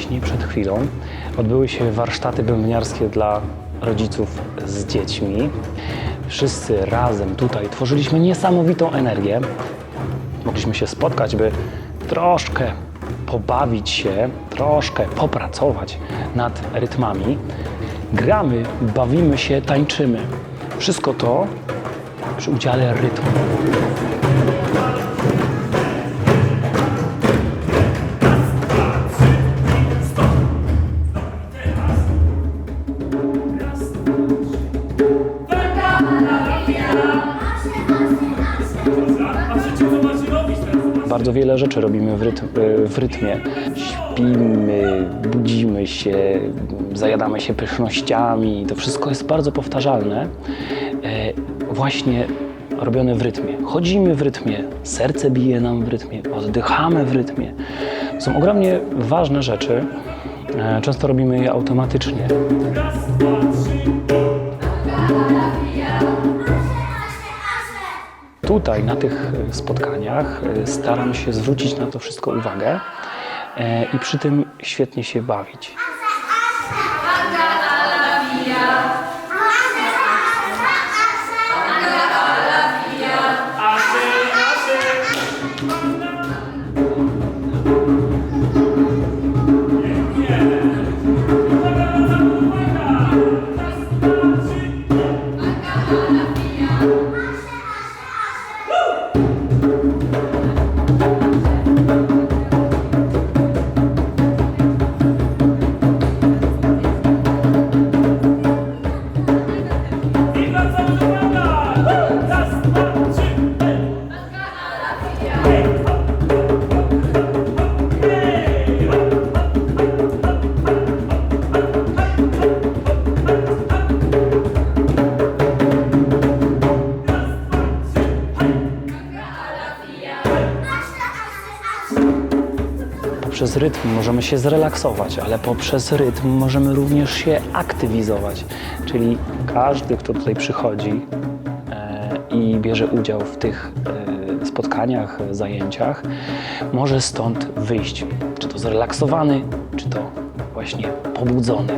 właśnie przed chwilą odbyły się warsztaty bębniarskie dla rodziców z dziećmi. Wszyscy razem tutaj tworzyliśmy niesamowitą energię. Mogliśmy się spotkać, by troszkę pobawić się, troszkę popracować nad rytmami. Gramy, bawimy się, tańczymy. Wszystko to przy udziale rytmu. Bardzo wiele rzeczy robimy w, rytm, w rytmie. Śpimy, budzimy się, zajadamy się pysznościami. To wszystko jest bardzo powtarzalne. E, Właśnie robione w rytmie. Chodzimy w rytmie, serce bije nam w rytmie, oddychamy w rytmie. Są ogromnie ważne rzeczy. E, Często robimy je automatycznie. Tutaj na tych e, spotkaniach e, staram się zwrócić na to wszystko uwagę e, i przy tym świetnie się bawić. Poprzez rytm możemy się zrelaksować, ale poprzez rytm możemy również się aktywizować. Czyli każdy, kto tutaj przychodzi e, i bierze udział w tych e, spotkaniach, zajęciach, może stąd wyjść. Czy to zrelaksowany, czy to właśnie pobudzony.